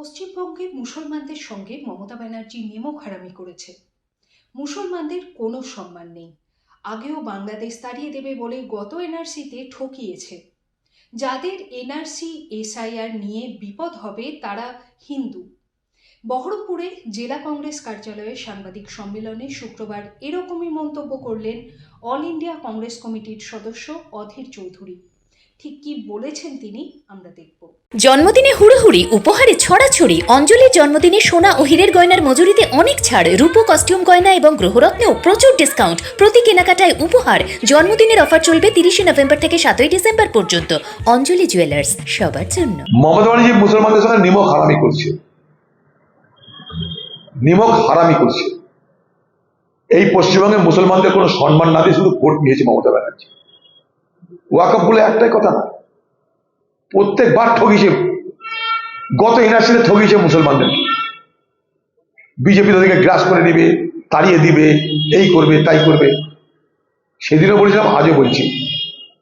পশ্চিমবঙ্গে মুসলমানদের সঙ্গে মমতা ব্যানার্জি নেমক হারামি করেছে। মুসলমানদের কোনো সম্মান নেই। আগেও বাংলাদেশ তাড়িয়ে দেবে বলে গত এনআরসিতে ঠকিয়েছে। যাদের এনআরসি, এসআইআর নিয়ে বিপদ হবে তারা হিন্দু। বহরমপুরে জেলা কংগ্রেস কার্যালয়ে সাংবাদিক সম্মেলনে শুক্রবার এরকমই মন্তব্য করলেন অল ইন্ডিয়া কংগ্রেস কমিটির সদস্য অধীর চৌধুরী। ঠিক কি বলেছেন তিনি আমরা দেখব। জন্মদিনে হুড়োহুড়ি উপহারে ছড়াছড়ি অঞ্জলির জন্মদিনে সোনা ও হীরের গয়নার মজুরিতে অনেক ছাড় রূপো কস্টিউম গয়না এবং গ্রহরত্নেও প্রচুর ডিসকাউন্ট প্রতি কেনাকাটায় উপহার। জন্মদিনের অফার চলবে তিরিশে নভেম্বর থেকে সাতই ডিসেম্বর পর্যন্ত। অঞ্জলি জুয়েলার্স সবার জন্য। মমতা ব্যানার্জি মুসলমানদের সঙ্গে নিমক হারামি করছে। নিমক হারামি করছে। এই পশ্চিমবঙ্গে মুসলমানদের কোনো সম্মান না দিয়ে শুধু ভোট নিয়েছে মমতা ব্যানার্জি। ওয়াকফ বলে একটাই কথা। প্রত্যেকবার ঠকিয়েছে গত এনআরসিতে ঠকিয়েছে মুসলমানদেরকে বিজেপি তাদেরকে গ্রাস করে নেবে তাড়িয়ে দিবে, এই করবে, তাই করবে। সেদিনও বলেছিলাম, আজও বলছি।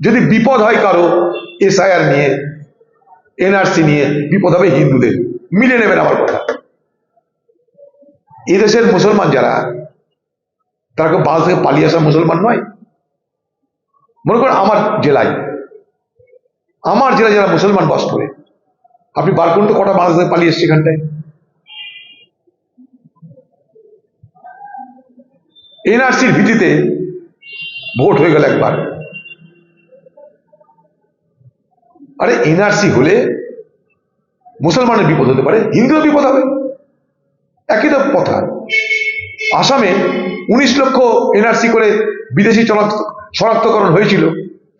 যদি বিপদ হয় কারও, এসআইআর নিয়ে, এনআরসি নিয়ে, বিপদ হবে হিন্দুদের। মিলে নেবেন আমার কথা। এদেশের মুসলমান যারা, তারা কেউ বাংলাদেশ থেকে পালিয়ে আসা মুসলমান নয়। মনে করেন আমার জেলায় আমার জেলায় যারা মুসলমান বাস করে, আপনি বার করুন তো কটা বাংলাদেশ পালিয়ে এসছে এখানটায়? এনআরসির ভিত্তিতে ভোট হয়ে গেল একবার। আরে এনআরসি হলে মুসলমানের বিপদ হতে পারে, হিন্দুর বিপদ হবে। একই তো কথা। আসামে উনিশ লক্ষ এনআরসি করে বিদেশি শনাক্ত, শনাক্তকরণ হয়েছিল।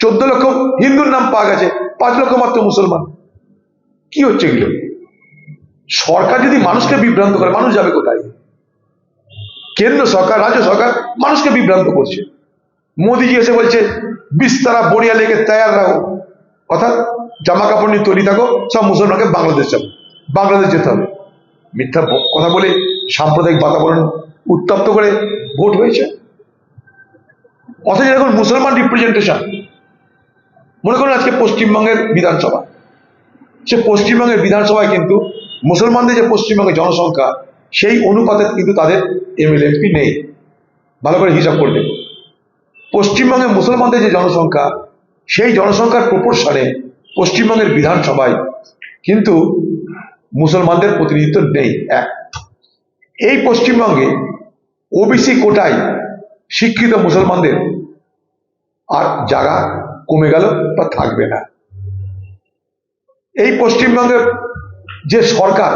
চোদ্দ লক্ষ হিন্দুর নাম পাওয়া গেছে, পাঁচ লক্ষ মাত্র মুসলমান। কি হচ্ছে এগুলো? সরকার যদি মানুষকে বিভ্রান্ত করে, মানুষ যাবে কোথায়? কেন্দ্র সরকার, রাজ্য সরকার মানুষকে বিভ্রান্ত করছে। মোদিজি এসে বলছে, বিস্তারা বড়িয়া লেগে তৈয়ার রাখো। অর্থাৎ জামা কাপড় নিয়ে তৈরি থাকো, সব মুসলমানকে বাংলাদেশ যাব, বাংলাদেশ যেতে হবে। মিথ্যা কথা বলে সাম্প্রদায়িক বাতাবরণ উত্তপ্ত করে ভোট হয়েছে। অথচ এখন মুসলমান রিপ্রেজেন্টেশন মনে করুন আজকে পশ্চিমবঙ্গের বিধানসভা। সে পশ্চিমবঙ্গের বিধানসভায় কিন্তু মুসলমানদের যে পশ্চিমবঙ্গের জনসংখ্যা, সেই অনুপাতে কিন্তু তাদের এমএলএ এমপি নেই। ভালো করে হিসাব করবেন পশ্চিমবঙ্গে মুসলমানদের যে জনসংখ্যা, সেই জনসংখ্যার প্রপোর্শনে পশ্চিমবঙ্গের বিধানসভায় কিন্তু মুসলমানদের প্রতিনিধিত্ব নেই। এক। এই পশ্চিমবঙ্গে ওবিসি কোটায় শিক্ষিত মুসলমানদের আর জায়গা কমে গেল বা থাকবে না। এই পশ্চিমবঙ্গের যে সরকার,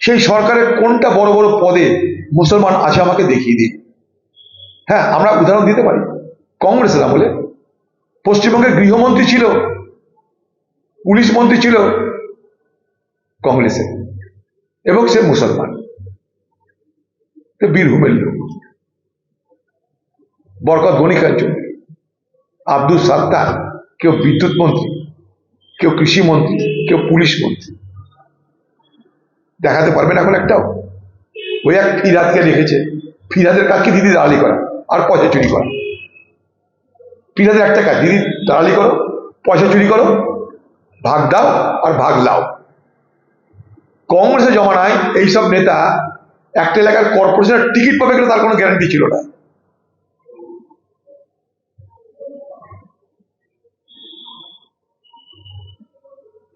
সেই সরকারের কোনটা বড় বড় পদে মুসলমান আছে আমাকে দেখিয়ে দিন। হ্যাঁ আমরা উদাহরণ দিতে পারি। কংগ্রেসের আমলে পশ্চিমবঙ্গের গৃহমন্ত্রী ছিল, পুলিশ মন্ত্রী ছিল কংগ্রেসের এবং সে মুসলমান। বীরভূমের লোক। বরকত গণিকার জন্য আব্দুল সাত্তার, কেউ বিদ্যুৎ মন্ত্রী, কেউ কৃষি মন্ত্রী, কেউ পুলিশ মন্ত্রী। দেখাতে পারবেন এখন একটাও। ওই এক ফিরাদকে লিখেছে ফিরাদের কাজকে দিদি দালালি করা, আর পয়সা চুরি করা। ফিরাদের একটা কাজ, দিদি দালালি করো, পয়সা চুরি করো, ভাগ দাও আর ভাগ লাও। কংগ্রেসের জমানায় এইসব নেতা একটা এলাকার কর্পোরেশনের টিকিট পাবে কিনা তার কোনো গ্যারান্টি ছিল না।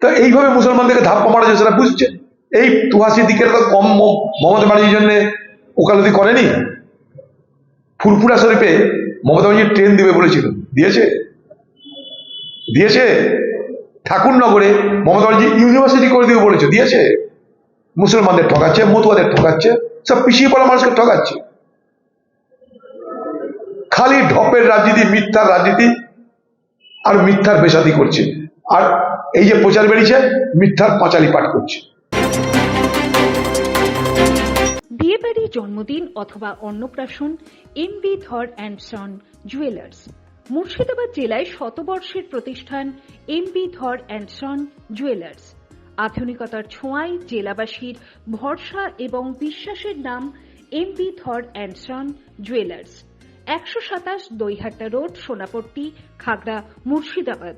তো এইভাবে মুসলমানদেরকে ধাপ্পা মারা যায় সেটা বুঝছে। এই তুহাসি দিকের তো কম মমতা ব্যানার্জির জন্য ওকালতি করেনি? ফুরফুরা শরীফে মমতা ব্যানার্জি ট্রেন দিবে বলেছিল। দিয়েছে? দিয়েছে? ঠাকুরনগরে মমতা ইউনিভার্সিটি করে দিবে বলেছে। দিয়েছে? মুসলমানদের ঠকাচ্ছে, মতুয়াদের ঠকাচ্ছে, সব পিছিয়ে পড়া মানুষকে ঠকাচ্ছে। খালি ঢপের রাজনীতি, মিথ্যার রাজনীতি, আর মিথ্যার বেসাদি করছে। আর এই যে প্রচার বেরিয়েছে, মিথ্যার পাঁচালি পাঠ করছে। বিয়েবাড়ি, জন্মদিন অথবা অন্নপ্রাশন M B Dhar and son jewellers Murshidabad জেলায় শতবর্ষের প্রতিষ্ঠান M B Dhar and son jewellers আধুনিকতার ছোঁয়ায় জেলাবাসীর ভরসা এবং বিশ্বাসের নাম M B Dhar and son jewellers একশো সাতাশ Daihatta road, Sonapatti, Khagra, Murshidabad.